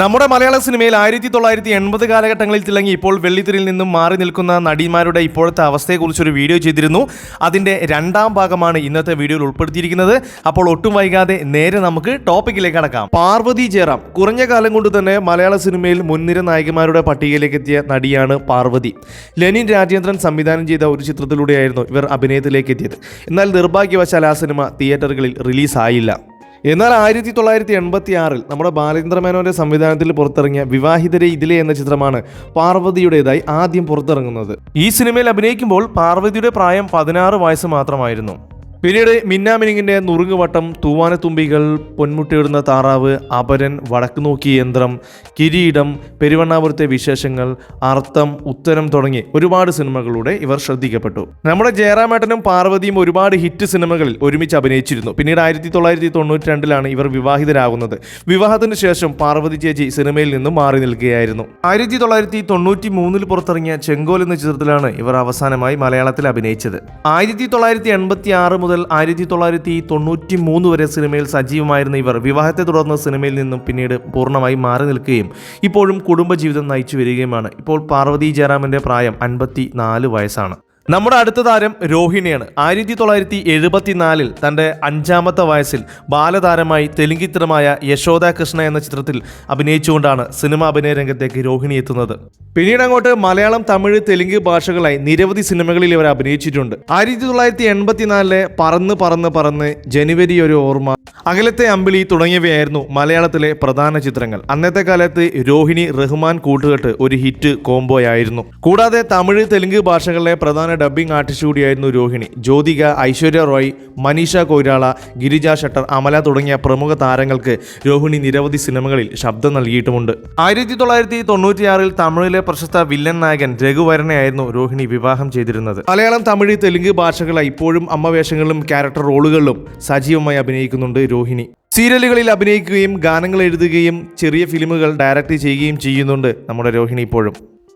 നമ്മുടെ മലയാള സിനിമയിൽ ആയിരത്തി തൊള്ളായിരത്തി എൺപത് കാലഘട്ടങ്ങളിൽ തിളങ്ങി ഇപ്പോൾ വെള്ളിത്തിരിൽ നിന്നും മാറി നിൽക്കുന്ന നടിമാരുടെ ഇപ്പോഴത്തെ അവസ്ഥയെക്കുറിച്ചൊരു വീഡിയോ ചെയ്തിരുന്നു. അതിന്റെ രണ്ടാം ഭാഗമാണ് ഇന്നത്തെ വീഡിയോയിൽ ഉൾപ്പെടുത്തിയിരിക്കുന്നത്. അപ്പോൾ ഒട്ടും വൈകാതെ നേരെ നമുക്ക് ടോപ്പിക്കിലേക്ക് കടക്കാം. പാർവതി ജയറാം കുറഞ്ഞ കാലം കൊണ്ട് തന്നെ മലയാള സിനിമയിൽ മുൻനിര നായികമാരുടെ പട്ടികയിലേക്ക് എത്തിയ നടിയാണ് പാർവതി ലെനിൻ രാജേന്ദ്രൻ സംവിധാനം ചെയ്ത ഒരു ചിത്രത്തിലൂടെയായിരുന്നു ഇവർ അഭിനയത്തിലേക്ക് എത്തിയത്. എന്നാൽ നിർഭാഗ്യവശാൽ ആ സിനിമ തിയേറ്ററുകളിൽ റിലീസായില്ല. എന്നാൽ ആയിരത്തി തൊള്ളായിരത്തി എൺപത്തി ആറിൽ നമ്മുടെ ബാലേന്ദ്ര മേനോന്റെ സംവിധാനത്തിൽ പുറത്തിറങ്ങിയ വിവാഹിതരെ ഇതിലെ എന്ന ചിത്രമാണ് പാർവതിയുടേതായി ആദ്യം പുറത്തിറങ്ങുന്നത്. ഈ സിനിമയിൽ അഭിനയിക്കുമ്പോൾ പാർവതിയുടെ പ്രായം പതിനാറ് വയസ്സ് മാത്രമായിരുന്നു. പിന്നീട് മിന്നാമിനിങ്ങിന്റെ നുറുങ്ങുവട്ടം തൂവാനത്തുമ്പികൾ പൊന്മുട്ടയിടുന്ന താറാവ് അപരൻ വടക്ക് നോക്കി യന്ത്രം കിരീടം പെരുവണ്ണാപുരത്തെ വിശേഷങ്ങൾ അർത്ഥം ഉത്തരം തുടങ്ങി ഒരുപാട് സിനിമകളിലൂടെ ഇവർ ശ്രദ്ധിക്കപ്പെട്ടു. നമ്മുടെ ജയറാമേട്ടനും പാർവതിയും ഒരുപാട് ഹിറ്റ് സിനിമകളിൽ ഒരുമിച്ച് അഭിനയിച്ചിരുന്നു. പിന്നീട് ആയിരത്തി തൊള്ളായിരത്തി തൊണ്ണൂറ്റി രണ്ടിലാണ് ഇവർ വിവാഹിതരാകുന്നത്. വിവാഹത്തിന് ശേഷം പാർവതി ചേച്ചി സിനിമയിൽ നിന്നും മാറി നിൽക്കുകയായിരുന്നു. ആയിരത്തി തൊള്ളായിരത്തി തൊണ്ണൂറ്റി മൂന്നിൽ പുറത്തിറങ്ങിയ ചെങ്കോൽ എന്ന ചിത്രത്തിലാണ് ഇവർ അവസാനമായി മലയാളത്തിൽ അഭിനയിച്ചത്. ആയിരത്തി തൊള്ളായിരത്തി എൺപത്തി ആറ് മുതൽ ആയിരത്തി തൊള്ളായിരത്തി തൊണ്ണൂറ്റി മൂന്ന് വരെ സിനിമയിൽ സജീവമായിരുന്ന ഇവർ വിവാഹത്തെ തുടർന്ന് സിനിമയിൽ നിന്നും പിന്നീട് പൂർണമായി മാറി നിൽക്കുകയും ഇപ്പോഴും കുടുംബജീവിതം നയിച്ചു വരികയുമാണ്. ഇപ്പോൾ പാർവതി ജയറാമിന്റെ പ്രായം അൻപത്തി നാല് വയസ്സാണ്. നമ്മുടെ അടുത്ത താരം രോഹിണിയാണ്. ആയിരത്തി തൊള്ളായിരത്തി എഴുപത്തിനാലിൽ തന്റെ അഞ്ചാമത്തെ വയസ്സിൽ ബാലതാരമായി തെലുങ്ക് ചിത്രമായ യശോദ കൃഷ്ണ എന്ന ചിത്രത്തിൽ അഭിനയിച്ചുകൊണ്ടാണ് സിനിമാ അഭിനയ രംഗത്തേക്ക് രോഹിണി എത്തുന്നത്. പിന്നീട് അങ്ങോട്ട് മലയാളം തമിഴ് തെലുങ്ക് ഭാഷകളായി നിരവധി സിനിമകളിൽ ഇവർ അഭിനയിച്ചിട്ടുണ്ട്. ആയിരത്തി തൊള്ളായിരത്തി എൺപത്തിനാലിലെ പറന്ന് പറന്ന് പറന്ന് ജനുവരി ഒരു ഓർമ്മ. അകലത്തെ അമ്പിളി തുടങ്ങിയവയായിരുന്നു മലയാളത്തിലെ പ്രധാന ചിത്രങ്ങൾ. അന്നത്തെ കാലത്ത് രോഹിണി റഹ്മാൻ കൂട്ടുകെട്ട് ഒരു ഹിറ്റ് കോംബോ ആയിരുന്നു കൂടാതെ തമിഴ് തെലുങ്ക് ഭാഷകളിലെ പ്രധാന ഡബ്ബിംഗ് ആർട്ടിസ്റ്റ് കൂടിയായിരുന്നു രോഹിണി. ജ്യോതിക ഐശ്വര്യ റോയ് മനീഷ കൊയ്രാള ഗിരിജ ഷട്ടർ അമല തുടങ്ങിയ പ്രമുഖ താരങ്ങൾക്ക് രോഹിണി നിരവധി സിനിമകളിൽ ശബ്ദം നൽകിയിട്ടുമുണ്ട്. ആയിരത്തി തൊള്ളായിരത്തി തൊണ്ണൂറ്റിയാറിൽ തമിഴിലെ പ്രശസ്ത വില്ലൻ നായകൻ രഘുവരനെയായിരുന്നു രോഹിണി വിവാഹം ചെയ്തിരുന്നത്. മലയാളം തമിഴ് തെലുങ്ക് ഭാഷകളായി ഇപ്പോഴും അമ്മവേഷങ്ങളിലും ക്യാരക്ടർ റോളുകളിലും സജീവമായി അഭിനയിക്കുന്നുണ്ട് രോഹിണി. സീരിയലുകളിൽ അഭിനയിക്കുകയും ഗാനങ്ങൾ എഴുതുകയും ചെറിയ ഫിലിമുകൾ ഡയറക്റ്റ് ചെയ്യുകയും ചെയ്യുന്നുണ്ട് നമ്മുടെ രോഹിണി ഇപ്പോഴും.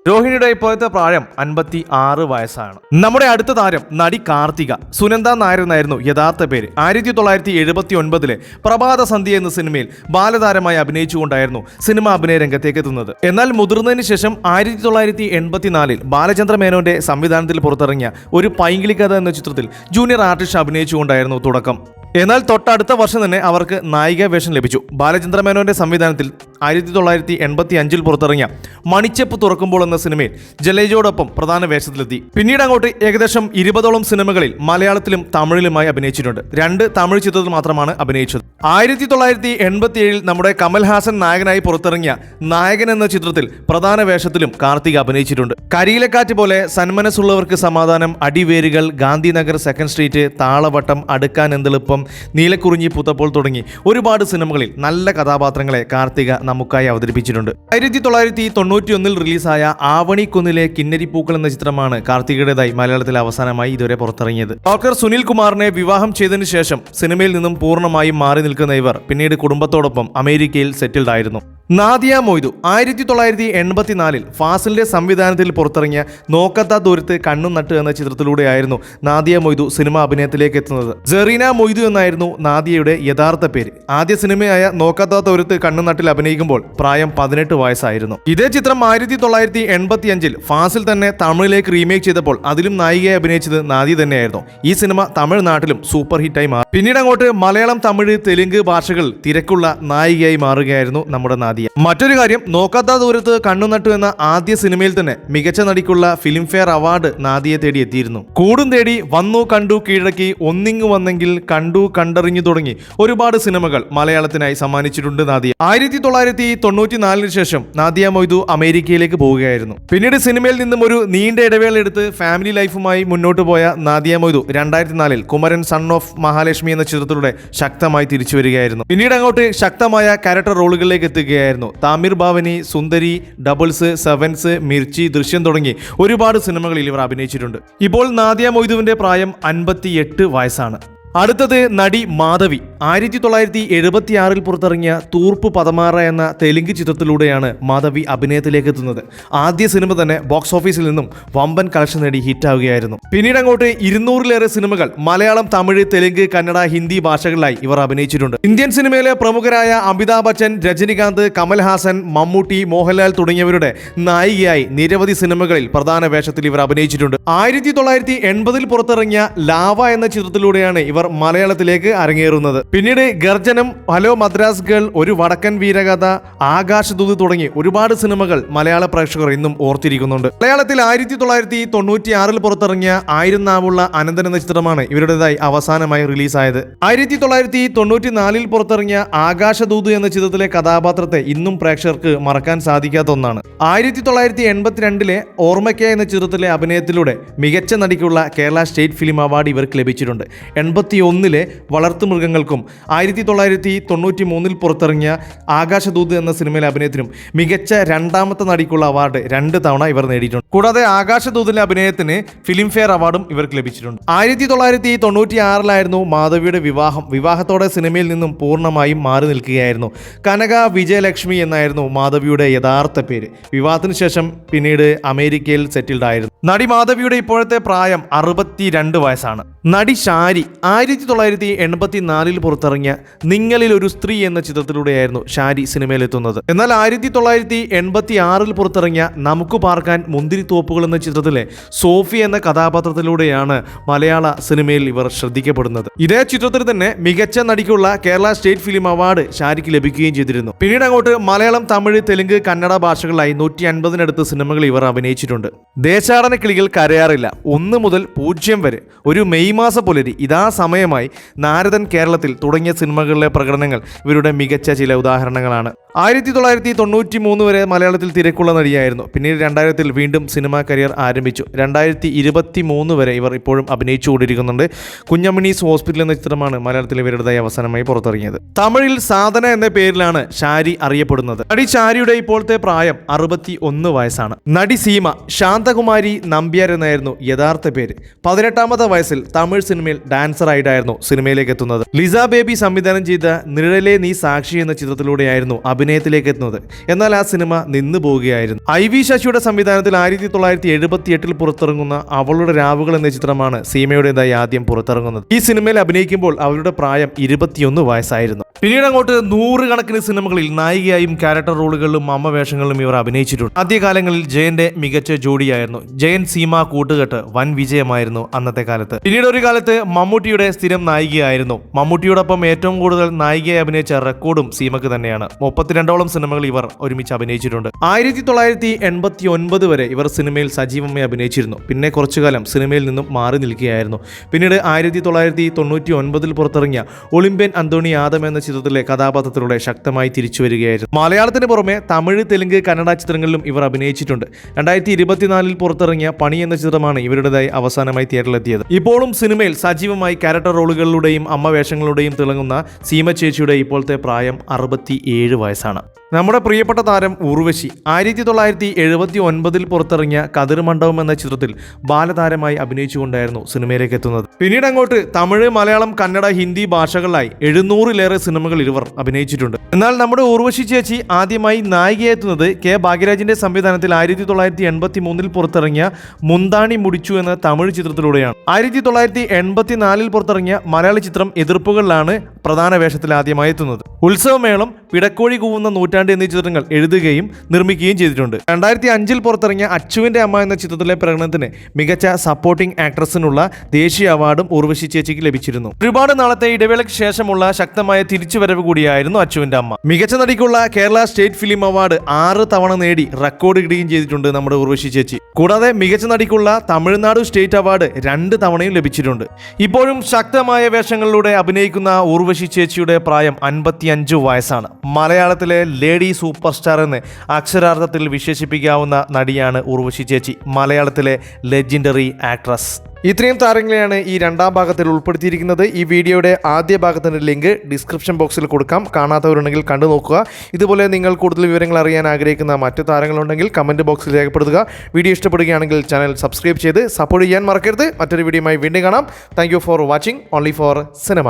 രോഹിണിയുടെ ഇപ്പോഴത്തെ പ്രായം അൻപത്തി ആറ് വയസ്സാണ്. നമ്മുടെ അടുത്ത താരം നടി കാർത്തിക സുനന്ദ നായർ എന്നായിരുന്നു യഥാർത്ഥ പേര്. ആയിരത്തി തൊള്ളായിരത്തി എഴുപത്തി ഒൻപതിലെ പ്രഭാത സന്ധ്യ എന്ന സിനിമയിൽ ബാലതാരമായി അഭിനയിച്ചുകൊണ്ടായിരുന്നു സിനിമ അഭിനയ രംഗത്തേക്ക് എത്തുന്നത്. എന്നാൽ മുതിർന്നതിന് ശേഷം ആയിരത്തി തൊള്ളായിരത്തി എൺപത്തിനാലിൽ ബാലചന്ദ്ര മേനോന്റെ സംവിധാനത്തിൽ പുറത്തിറങ്ങിയ ഒരു പൈങ്കിളി കഥ എന്ന ചിത്രത്തിൽ ജൂനിയർ ആർട്ടിസ്റ്റ് അഭിനയിച്ചുകൊണ്ടായിരുന്നു തുടക്കം. എന്നാൽ തൊട്ടടുത്ത വർഷം തന്നെ അവർക്ക് നായിക വേഷം ലഭിച്ചു. ബാലചന്ദ്ര മേനോന്റെ സംവിധാനത്തിൽ ആയിരത്തി തൊള്ളായിരത്തി എൺപത്തി അഞ്ചിൽ പുറത്തിറങ്ങിയ മണിച്ചെപ്പ് തുറക്കുമ്പോൾ എന്ന സിനിമയിൽ ജലേജയോടൊപ്പം പ്രധാന വേഷത്തിലെത്തി. പിന്നീട് അങ്ങോട്ട് ഏകദേശം ഇരുപതോളം സിനിമകളിൽ മലയാളത്തിലും തമിഴിലുമായി അഭിനയിച്ചിട്ടുണ്ട്. രണ്ട് തമിഴ് ചിത്രത്തിൽ മാത്രമാണ് അഭിനയിച്ചത്. ആയിരത്തി തൊള്ളായിരത്തി എൺപത്തി ഏഴിൽ നമ്മുടെ കമൽഹാസൻ നായകനായി പുറത്തിറങ്ങിയ നായകൻ എന്ന ചിത്രത്തിൽ പ്രധാന വേഷത്തിലും കാർത്തിക് അഭിനയിച്ചിട്ടുണ്ട്. കരിയിലക്കാറ്റ് പോലെ സന്മനസ്സുള്ളവർക്ക് സമാധാനം അടിവേരുകൾ ഗാന്ധിനഗർ സെക്കൻഡ് സ്ട്രീറ്റ് താളവട്ടം അടുക്കാൻ എന്തെളുപ്പം നീലക്കുറിഞ്ഞി പുത്തപ്പോൾ തുടങ്ങി ഒരുപാട് സിനിമകളിൽ നല്ല കഥാപാത്രങ്ങളെ കാർത്തിക നമുക്കായി അവതരിപ്പിച്ചിട്ടുണ്ട്. ആയിരത്തി തൊള്ളായിരത്തി തൊണ്ണൂറ്റി ഒന്നിൽ റിലീസായ ആവണിക്കുന്നിലെ കിന്നരിപ്പൂക്കൾ എന്ന ചിത്രമാണ് കാർത്തികയുടേതായി മലയാളത്തിൽ അവസാനമായി ഇതുവരെ പുറത്തിറങ്ങിയത്. ഡോക്ടർ സുനിൽ കുമാറിനെ വിവാഹം ചെയ്തതിനു ശേഷം സിനിമയിൽ നിന്നും പൂർണമായും മാറി നിൽക്കുന്ന ഇവർ പിന്നീട് കുടുംബത്തോടൊപ്പം അമേരിക്കയിൽ സെറ്റിൽഡ് ആയിരുന്നു നാദിയ മൊയ്തു ആയിരത്തി തൊള്ളായിരത്തി എൺപത്തിനാലിൽ ഫാസിലിന്റെ സംവിധാനത്തിൽ പുറത്തിറങ്ങിയ നോക്കത്ത ദൂരത്ത് കണ്ണും നട്ട് എന്ന ചിത്രത്തിലൂടെയായിരുന്നു നാദിയ മൊയ്തു സിനിമ അഭിനയത്തിലേക്ക് എത്തുന്നത്. ജെറീന മൊയ്തു എന്നായിരുന്നു നാദിയയുടെ യഥാർത്ഥ പേര്. ആദ്യ സിനിമയായ നോക്കത്ത ദൂരത്ത് കണ്ണും നട്ടിൽ അഭിനയിക്കുമ്പോൾ പ്രായം പതിനെട്ട് വയസ്സായിരുന്നു. ഇതേ ചിത്രം ആയിരത്തി തൊള്ളായിരത്തി എൺപത്തി അഞ്ചിൽ ഫാസിൽ തന്നെ തമിഴിലേക്ക് റീമേക്ക് ചെയ്തപ്പോൾ അതിലും നായികയെ അഭിനയിച്ചത് നാദി തന്നെയായിരുന്നു. ഈ സിനിമ തമിഴ്നാട്ടിലും സൂപ്പർ ഹിറ്റായി മാറി. പിന്നീട് അങ്ങോട്ട് മലയാളം തമിഴ് തെലുങ്ക് ഭാഷകൾ തിരക്കുള്ള നായികയായി മാറുകയായിരുന്നു നമ്മുടെ നാദിയ മറ്റൊരു കാര്യം നോക്കാത്ത ദൂരത്ത് കണ്ണുനട്ടു എന്ന ആദ്യ സിനിമയിൽ തന്നെ മികച്ച നടിക്കുള്ള ഫിലിംഫെയർ അവാർഡ് നാദിയെ തേടി എത്തിയിരുന്നു. കൂടും തേടി വന്നു കണ്ടു കീഴടക്കി ഒന്നിങ്ങു വന്നെങ്കിൽ കണ്ടു കണ്ടറിഞ്ഞു തുടങ്ങി ഒരുപാട് സിനിമകൾ മലയാളത്തിനായി സമ്മാനിച്ചിട്ടുണ്ട് നാദിയ. ആയിരത്തി തൊള്ളായിരത്തി തൊണ്ണൂറ്റിനാലിന് ശേഷം നാദിയ മൊയ്തു അമേരിക്കയിലേക്ക് പോവുകയായിരുന്നു. പിന്നീട് സിനിമയിൽ നിന്നും ഒരു നീണ്ട ഇടവേള എടുത്ത് ഫാമിലി ലൈഫുമായി മുന്നോട്ട് പോയ നാദിയ മൊയ്തു രണ്ടായിരത്തി നാലിൽ കുമരൻ സൺ ഓഫ് മഹാലക്ഷ്മി എന്ന ചിത്രത്തിലൂടെ ശക്തമായി തിരിച്ചു വരികയായിരുന്നു പിന്നീട് അങ്ങോട്ട് ശക്തമായ ക്യാരക്ടർ റോളുകളിലേക്ക് എത്തുകയായിരുന്നു. താമിർ ഭാവനി സുന്ദരി ഡബിൾസ് സെവൻസ് മിർച്ചി ദൃശ്യം തുടങ്ങി ഒരുപാട് സിനിമകളിൽ ഇവർ അഭിനയിച്ചിട്ടുണ്ട്. ഇപ്പോൾ നാദിയ മൊയ്തുവിന്റെ പ്രായം അൻപത്തി എട്ട് വയസ്സാണ്. അടുത്തത് നടി മാധവി. ആയിരത്തി തൊള്ളായിരത്തി എഴുപത്തി ആറിൽ പുറത്തിറങ്ങിയ തൂർപ്പ് പതമാറ എന്ന തെലുങ്ക് ചിത്രത്തിലൂടെയാണ് മാധവി അഭിനയത്തിലേക്ക് എത്തുന്നത്. ആദ്യ സിനിമ തന്നെ ബോക്സ് ഓഫീസിൽ നിന്നും വമ്പൻ കളക്ഷൻ നേടി ഹിറ്റാവുകയായിരുന്നു. പിന്നീട് അങ്ങോട്ട് ഇരുന്നൂറിലേറെ സിനിമകൾ മലയാളം തമിഴ് തെലുങ്ക് കന്നഡ ഹിന്ദി ഭാഷകളിലായി ഇവർ അഭിനയിച്ചിട്ടുണ്ട്. ഇന്ത്യൻ സിനിമയിലെ പ്രമുഖരായ അമിതാഭ് ബച്ചൻ രജനികാന്ത് കമൽഹാസൻ മമ്മൂട്ടി മോഹൻലാൽ തുടങ്ങിയവരുടെ നായികയായി നിരവധി സിനിമകളിൽ പ്രധാന വേഷത്തിൽ ഇവർ അഭിനയിച്ചിട്ടുണ്ട്. ആയിരത്തി തൊള്ളായിരത്തി എൺപതിൽ പുറത്തിറങ്ങിയ ലാവ എന്ന ചിത്രത്തിലൂടെയാണ് ഇവർ മലയാളത്തിലേക്ക് അരങ്ങേറുന്നത്. പിന്നീട് ഗർജനം ഹലോ മദ്രാസ് ഗേൾ ഒരു വടക്കൻ വീരകഥ ആകാശദൂത് തുടങ്ങി ഒരുപാട് സിനിമകൾ മലയാള പ്രേക്ഷകർ ഇന്നും ഓർത്തിരിക്കുന്നുണ്ട്. മലയാളത്തിൽ ആയിരത്തി തൊള്ളായിരത്തി തൊണ്ണൂറ്റി ആറിൽ പുറത്തിറങ്ങിയ ആയിരം നാവുള്ള അനന്തന ചിത്രമാണ് ഇവരുടേതായി അവസാനമായി റിലീസായത്. ആയിരത്തി തൊള്ളായിരത്തി തൊണ്ണൂറ്റി നാലിൽ പുറത്തിറങ്ങിയ ആകാശദൂത് എന്ന ചിത്രത്തിലെ കഥാപാത്രത്തെ ഇന്നും പ്രേക്ഷകർക്ക് മറക്കാൻ സാധിക്കാത്ത ഒന്നാണ്. ആയിരത്തി തൊള്ളായിരത്തി എൺപത്തിരണ്ടിലെ ഓർമ്മയ്ക്ക എന്ന ചിത്രത്തിലെ അഭിനയത്തിലൂടെ മികച്ച നടിക്കുള്ള കേരള സ്റ്റേറ്റ് ഫിലിം അവാർഡ് ഇവർക്ക് ലഭിച്ചിട്ടുണ്ട്. എൺപത്തി ഒന്നിലെ വളർത്തുമൃഗങ്ങൾക്കും ആയിരത്തി തൊള്ളായിരത്തി തൊണ്ണൂറ്റി മൂന്നിൽ പുറത്തിറങ്ങിയ ആകാശദൂത് എന്ന സിനിമയിലെ അഭിനയത്തിനും മികച്ച രണ്ടാമത്തെ നടിക്കുള്ള അവാർഡ് രണ്ട് തവണ ഇവർ നേടിയിട്ടുണ്ട്. കൂടാതെ ആകാശദൂതിലെ അഭിനയത്തിന് ഫിലിം ഫെയർ അവാർഡും ഇവർക്ക് ലഭിച്ചിട്ടുണ്ട്. ആയിരത്തി തൊള്ളായിരത്തി തൊണ്ണൂറ്റി ആറിലായിരുന്നു മാധവിയുടെ വിവാഹം. വിവാഹത്തോടെ സിനിമയിൽ നിന്നും പൂർണമായും മാറി നിൽക്കുകയായിരുന്നു. കനക വിജയലക്ഷ്മി എന്നായിരുന്നു മാധവിയുടെ യഥാർത്ഥ പേര്. വിവാഹത്തിന് ശേഷം പിന്നീട് അമേരിക്കയിൽ സെറ്റിൽഡ് ആയിരുന്നു നടി മാധവിയുടെ ഇപ്പോഴത്തെ പ്രായം അറുപത്തിരണ്ട് വയസ്സാണ്. നടി ഷാരി ആയിരത്തി തൊള്ളായിരത്തി എൺപത്തി നാലിൽ പുറത്തിറങ്ങിയ നിങ്ങളിൽ ഒരു സ്ത്രീ എന്ന ചിത്രത്തിലൂടെയായിരുന്നു ഷാരി സിനിമയിലെത്തുന്നത്. എന്നാൽ ആയിരത്തി തൊള്ളായിരത്തി എൺപത്തി ആറിൽ പുറത്തിറങ്ങിയ നമുക്ക് പാർക്കാൻ മുന്തിരിത്തോപ്പുകൾ എന്ന ചിത്രത്തിലെ സോഫി എന്ന കഥാപാത്രത്തിലൂടെയാണ് മലയാള സിനിമയിൽ ഇവർ ശ്രദ്ധിക്കപ്പെടുന്നത്. ഇതേ ചിത്രത്തിൽ തന്നെ മികച്ച നടിക്കുള്ള കേരള സ്റ്റേറ്റ് ഫിലിം അവാർഡ് ഷാരിക്ക് ലഭിക്കുകയും ചെയ്തിരുന്നു. പിന്നീട് അങ്ങോട്ട് മലയാളം തമിഴ് തെലുങ്ക് കന്നഡ ഭാഷകളിലായി നൂറ്റി അൻപതിനടുത്ത് സിനിമകൾ ഇവർ അഭിനയിച്ചിട്ടുണ്ട്. ദേശാടന കിളികൾ കരയാറില്ല. ഒന്ന് മുതൽ പൂജ്യം വരെ. ഒരു മെയ് മാസ പുലരി. ഇതാ സമയമായി നാരദൻ കേരളത്തിൽ തുടങ്ങിയ സിനിമകളിലെ പ്രകടനങ്ങൾ ഇവരുടെ മികച്ച ചില ഉദാഹരണങ്ങളാണ്. ആയിരത്തി തൊള്ളായിരത്തി തൊണ്ണൂറ്റി മൂന്ന് വരെ മലയാളത്തിൽ തിരക്കുള്ള നടിയായിരുന്നു. പിന്നീട് രണ്ടായിരത്തിൽ വീണ്ടും സിനിമാ കരിയർ ആരംഭിച്ചു. രണ്ടായിരത്തി ഇരുപത്തി മൂന്ന് വരെ ഇവർ ഇപ്പോഴും അഭിനയിച്ചുകൊണ്ടിരിക്കുന്നുണ്ട്. കുഞ്ഞമ്മണീസ് ഹോസ്പിറ്റൽ എന്ന ചിത്രമാണ് മലയാളത്തിൽ ഇവരുടേതായി അവസാനമായി പുറത്തിറങ്ങിയത്. തമിഴിൽ സാധന എന്ന പേരിലാണ് ഷാരി അറിയപ്പെടുന്നത്. നടി ഷാരിയുടെ ഇപ്പോഴത്തെ പ്രായം അറുപത്തി ഒന്ന് വയസ്സാണ്. നടി സീമ ശാന്തകുമാരി നമ്പ്യാർ എന്നായിരുന്നു യഥാർത്ഥ പേര്. പതിനെട്ടാമത്തെ വയസ്സിൽ തമിഴ് സിനിമയിൽ ഡാൻസർ ആയിട്ടായിരുന്നു സിനിമയിലേക്ക് എത്തുന്നത്. ലിസ ബേബി സംവിധാനം ചെയ്ത നിഴലേ നീ സാക്ഷി എന്ന ചിത്രത്തിലൂടെയായിരുന്നു അഭിനയത്തിലേക്ക് എത്തുന്നത്. എന്നാൽ ആ സിനിമ നിന്നു പോവുകയായിരുന്നു. ഐ വി ശശിയുടെ സംവിധാനത്തിൽ ആയിരത്തി തൊള്ളായിരത്തി എഴുപത്തി എട്ടിൽ പുറത്തിറങ്ങുന്ന അവളുടെ രാവുകൾ എന്ന ചിത്രമാണ് സീമയുടേതായി ആദ്യം പുറത്തിറങ്ങുന്നത്. ഈ സിനിമയിൽ അഭിനയിക്കുമ്പോൾ അവരുടെ പ്രായം ഇരുപത്തിയൊന്ന് വയസ്സായിരുന്നു. പിന്നീട് അങ്ങോട്ട് നൂറുകണക്കിന് സിനിമകളിൽ നായികയായും ക്യാരക്ടർ റോളുകളിലും അമ്മ വേഷങ്ങളിലും ഇവർ അഭിനയിച്ചിട്ടുണ്ട്. ആദ്യകാലങ്ങളിൽ ജയന്റെ മികച്ച ജോഡിയായിരുന്നു. ജയൻ സീമ കൂട്ടുകെട്ട് വൻ വിജയമായിരുന്നു അന്നത്തെ കാലത്ത്. പിന്നീട് ഒരു കാലത്ത് മമ്മൂട്ടിയുടെ സ്ഥിരം നായികയായിരുന്നു. മമ്മൂട്ടിയോടൊപ്പം ഏറ്റവും കൂടുതൽ നായികയായി അഭിനയിച്ച റെക്കോർഡും സീമക്ക് തന്നെയാണ്. മുപ്പത്തിരണ്ടോളം സിനിമകൾ ഇവർ ഒരുമിച്ച് അഭിനയിച്ചിട്ടുണ്ട്. ആയിരത്തി തൊള്ളായിരത്തി എൺപത്തി ഒൻപത് വരെ ഇവർ സിനിമയിൽ സജീവമായി അഭിനയിച്ചിരുന്നു. പിന്നെ കുറച്ചുകാലം സിനിമയിൽ നിന്നും മാറി നിൽക്കുകയായിരുന്നു. പിന്നീട് ആയിരത്തി തൊള്ളായിരത്തി തൊണ്ണൂറ്റി ഒൻപതിൽ പുറത്തിറങ്ങിയ ഒളിമ്പ്യൻ അന്തോണി ആദം എന്ന ചിത്രത്തിലെ കഥാപാത്രത്തിലൂടെ ശക്തമായി തിരിച്ചു വരികയായിരുന്നു. മലയാളത്തിന് പുറമെ തമിഴ് തെലുങ്ക് കന്നഡ ചിത്രങ്ങളിലും ഇവർ അഭിനയിച്ചിട്ടുണ്ട്. രണ്ടായിരത്തി ഇരുപത്തിനാലിൽ പുറത്തിറങ്ങിയ പണി എന്ന ചിത്രമാണ് ഇവരുടേതായി അവസാനമായി തിയേറ്ററിലെത്തിയത്. ഇപ്പോഴും സിനിമയിൽ സജീവമായി ക്യാരക്ടർ റോളുകളിലൂടെയും അമ്മ വേഷങ്ങളുടെയും തിളങ്ങുന്ന സീമ ചേച്ചിയുടെ ഇപ്പോഴത്തെ പ്രായം അറുപത്തി ഏഴ് വയസ്സാണ് നമ്മുടെ പ്രിയപ്പെട്ട താരം ഉർവശി ആയിരത്തി തൊള്ളായിരത്തി എഴുപത്തി ഒൻപതിൽ പുറത്തിറങ്ങിയ കതിർ മണ്ഡപം എന്ന ചിത്രത്തിൽ ബാലതാരമായി അഭിനയിച്ചുകൊണ്ടായിരുന്നു സിനിമയിലേക്ക് എത്തുന്നത്. പിന്നീട് അങ്ങോട്ട് തമിഴ് മലയാളം കന്നഡ ഹിന്ദി ഭാഷകളിലായി എഴുന്നൂറിലേറെ സിനിമകൾ ഇവർ അഭിനയിച്ചിട്ടുണ്ട്. എന്നാൽ നമ്മുടെ ഉർവശി ചേച്ചി ആദ്യമായി നായികയെത്തുന്നത് കെ ഭാഗ്യരാജിന്റെ സംവിധാനത്തിൽ ആയിരത്തി തൊള്ളായിരത്തി എൺപത്തി മൂന്നിൽ പുറത്തിറങ്ങിയ മുന്താണി മുടിച്ചു എന്ന തമിഴ് ചിത്രത്തിലൂടെയാണ്. ആയിരത്തി തൊള്ളായിരത്തി എൺപത്തി നാലിൽ പുറത്തിറങ്ങിയ മലയാള ചിത്രം എതിർപ്പുകളിലാണ് പ്രധാന വേഷത്തിൽ ആദ്യമായി എത്തുന്നത്. ഉത്സവമേളം പിടക്കോഴി കൂവുന്ന നൂറ്റാണ്ട് എന്നീ ചിത്രങ്ങൾ എഴുതുകയും നിർമ്മിക്കുകയും ചെയ്തിട്ടുണ്ട്. രണ്ടായിരത്തി അഞ്ചിൽ പുറത്തിറങ്ങിയ അച്ചുവിന്റെ അമ്മ എന്ന ചിത്രത്തിലെ പ്രകടനത്തിന് മികച്ച സപ്പോർട്ടിംഗ് ആക്ട്രസിനുള്ള ദേശീയ അവാർഡും ഉർവശി ചേച്ചിക്ക് ലഭിച്ചിരുന്നു. ഒരുപാട് നാളത്തെ ഇടവേളയ്ക്ക് ശേഷമുള്ള ശക്തമായ തിരിച്ചുവരവ് കൂടിയായിരുന്നു അച്ചുവിന്റെ അമ്മ. മികച്ച നടിക്കുള്ള കേരള സ്റ്റേറ്റ് ഫിലിം അവാർഡ് ആറ് തവണ നേടി റെക്കോർഡ് ഇടുകയും ചെയ്തിട്ടുണ്ട് നമ്മുടെ ഉർവശി ചേച്ചി. കൂടാതെ മികച്ച നടിക്കുള്ള തമിഴ്നാട് സ്റ്റേറ്റ് അവാർഡ് രണ്ട് തവണയും ലഭിച്ചിട്ടുണ്ട്. ഇപ്പോഴും ശക്തമായ വേഷങ്ങളിലൂടെ അഭിനയിക്കുന്ന ഉർവശി ചേച്ചിയുടെ പ്രായം അൻപത്തിയഞ്ച് വയസ്സാണ്. മലയാളത്തിലെ ലേഡി സൂപ്പർ സ്റ്റാർ എന്ന് അക്ഷരാർത്ഥത്തിൽ വിശേഷിപ്പിക്കാവുന്ന നടിയാണ് ഉർവശി ചേച്ചി മലയാളത്തിലെ ലെജൻഡറി ആക്ട്രസ് ഇത്രയും താരങ്ങളെയാണ് ഈ രണ്ടാം ഭാഗത്തിൽ ഉൾപ്പെടുത്തിയിരിക്കുന്നത്. ഈ വീഡിയോയുടെ ആദ്യ ഭാഗത്തിന്റെ ലിങ്ക് ഡിസ്ക്രിപ്ഷൻ ബോക്സിൽ കൊടുക്കാം. കാണാത്തവരുണ്ടെങ്കിൽ കണ്ടു നോക്കുക. ഇതുപോലെ നിങ്ങൾ കൂടുതൽ വിവരങ്ങൾ അറിയാൻ ആഗ്രഹിക്കുന്ന മറ്റു താരങ്ങളുണ്ടെങ്കിൽ കമന്റ് ബോക്സിൽ രേഖപ്പെടുത്തുക. വീഡിയോ ഇഷ്ടപ്പെടുകയാണെങ്കിൽ ചാനൽ സബ്സ്ക്രൈബ് ചെയ്ത് സപ്പോർട്ട് ചെയ്യാൻ മറക്കരുത്. മറ്റൊരു വീഡിയോയുമായി വീണ്ടും കാണാം. Thank for watching only for cinema